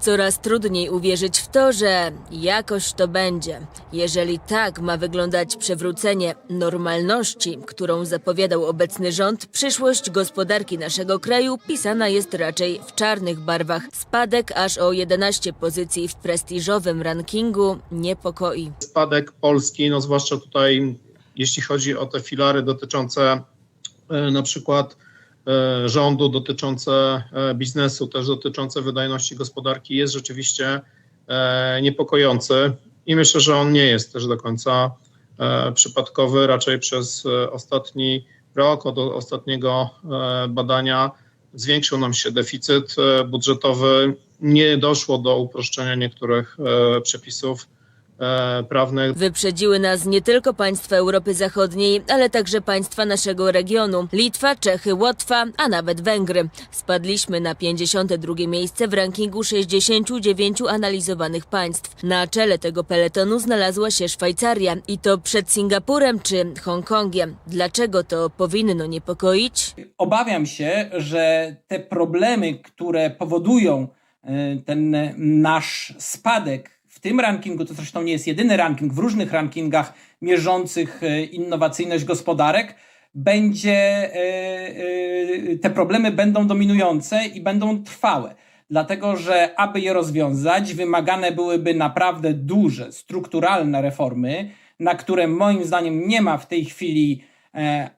Coraz trudniej uwierzyć w to, że jakoś to będzie. Jeżeli tak ma wyglądać przywrócenie normalności, którą zapowiadał obecny rząd, przyszłość gospodarki naszego kraju pisana jest raczej w czarnych barwach. Spadek aż o 11 pozycji w prestiżowym rankingu niepokoi. spadek Polski, no zwłaszcza tutaj, jeśli chodzi o te filary dotyczące e, na przykład rządu, dotyczące e, biznesu, też dotyczące wydajności gospodarki, jest rzeczywiście e, niepokojący i myślę, że on nie jest też do końca e, przypadkowy. Raczej przez e, ostatni rok, od ostatniego e, badania, zwiększył nam się deficyt e, budżetowy. Nie doszło do uproszczenia niektórych e, przepisów e, prawnych. Wyprzedziły nas nie tylko państwa Europy Zachodniej, ale także państwa naszego regionu. Litwa, Czechy, Łotwa, a nawet Węgry. Spadliśmy na 52 miejsce w rankingu 69 analizowanych państw. Na czele tego peletonu znalazła się Szwajcaria i to przed Singapurem czy Hongkongiem. Dlaczego to powinno niepokoić? Obawiam się, że te problemy, które powodują e, ten nasz spadek w tym rankingu, to zresztą nie jest jedyny ranking, w różnych rankingach mierzących e, innowacyjność gospodarek, będzie, e, e, te problemy będą dominujące i będą trwałe. Dlatego, że aby je rozwiązać, wymagane byłyby naprawdę duże, strukturalne reformy, na które moim zdaniem nie ma w tej chwili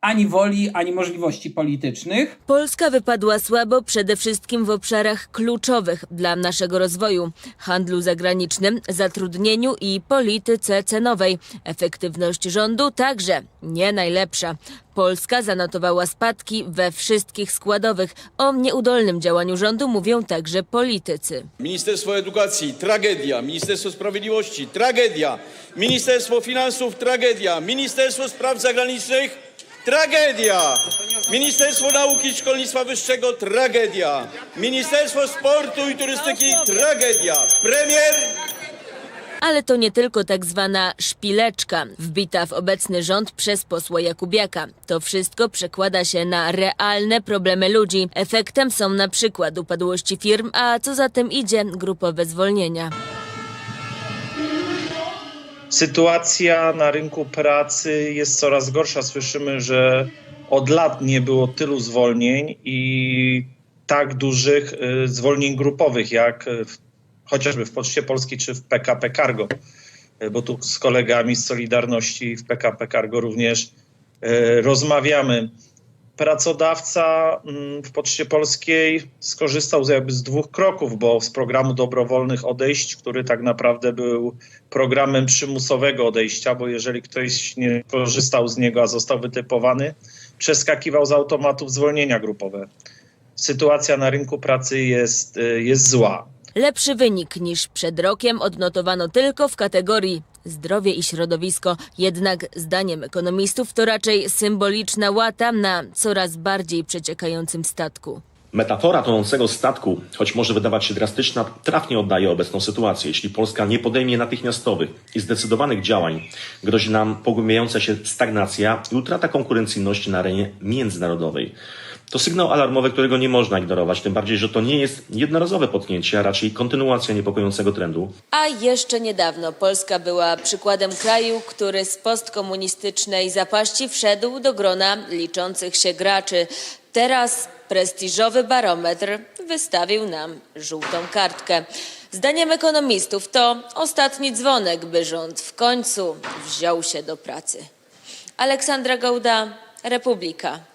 ani woli, ani możliwości politycznych. Polska wypadła słabo przede wszystkim w obszarach kluczowych dla naszego rozwoju handlu zagranicznym, zatrudnieniu i polityce cenowej. Efektywność rządu także nie najlepsza. Polska zanotowała spadki we wszystkich składowych. O nieudolnym działaniu rządu mówią także politycy. Ministerstwo Edukacji tragedia, Ministerstwo Sprawiedliwości tragedia, Ministerstwo Finansów tragedia, Ministerstwo Spraw Zagranicznych tragedia, Ministerstwo Nauki i Szkolnictwa Wyższego tragedia, Ministerstwo Sportu i Turystyki tragedia, premier Ale to nie tylko tak zwana szpileczka, wbita w obecny rząd przez posła Jakubiaka. To wszystko przekłada się na realne problemy ludzi. Efektem są na przykład upadłości firm, a co za tym idzie, grupowe zwolnienia. Sytuacja na rynku pracy jest coraz gorsza. Słyszymy, że od lat nie było tylu zwolnień i tak dużych y, zwolnień grupowych, jak y, w, chociażby w Poczcie Polskiej czy w PKP Cargo. Y, Bo tu z kolegami z Solidarności w PKP Cargo również rozmawiamy. Pracodawca mm, w Poczcie Polskiej skorzystał z, jakby z dwóch kroków, bo z programu dobrowolnych odejść, który tak naprawdę był programem przymusowego odejścia, bo jeżeli ktoś nie korzystał z niego, a został wytypowany, przeskakiwał z automatów zwolnienia grupowe. Sytuacja na rynku pracy jest, y, jest zła. Lepszy wynik niż przed rokiem odnotowano tylko w kategorii zdrowie i środowisko. Jednak zdaniem ekonomistów to raczej symboliczna łata na coraz bardziej przeciekającym statku. Metafora tonącego statku, choć może wydawać się drastyczna, trafnie oddaje obecną sytuację. Jeśli Polska nie podejmie natychmiastowych i zdecydowanych działań, grozi nam pogłębiająca się stagnacja i utrata konkurencyjności na arenie międzynarodowej. To sygnał alarmowy, którego nie można ignorować, tym bardziej, że to nie jest jednorazowe potknięcie, a raczej kontynuacja niepokojącego trendu. A jeszcze niedawno Polska była przykładem kraju, który z postkomunistycznej zapaści wszedł do grona liczących się graczy. Teraz prestiżowy barometr wystawił nam żółtą kartkę. Zdaniem ekonomistów to ostatni dzwonek, by rząd w końcu wziął się do pracy. Aleksandra Gołda, Republika.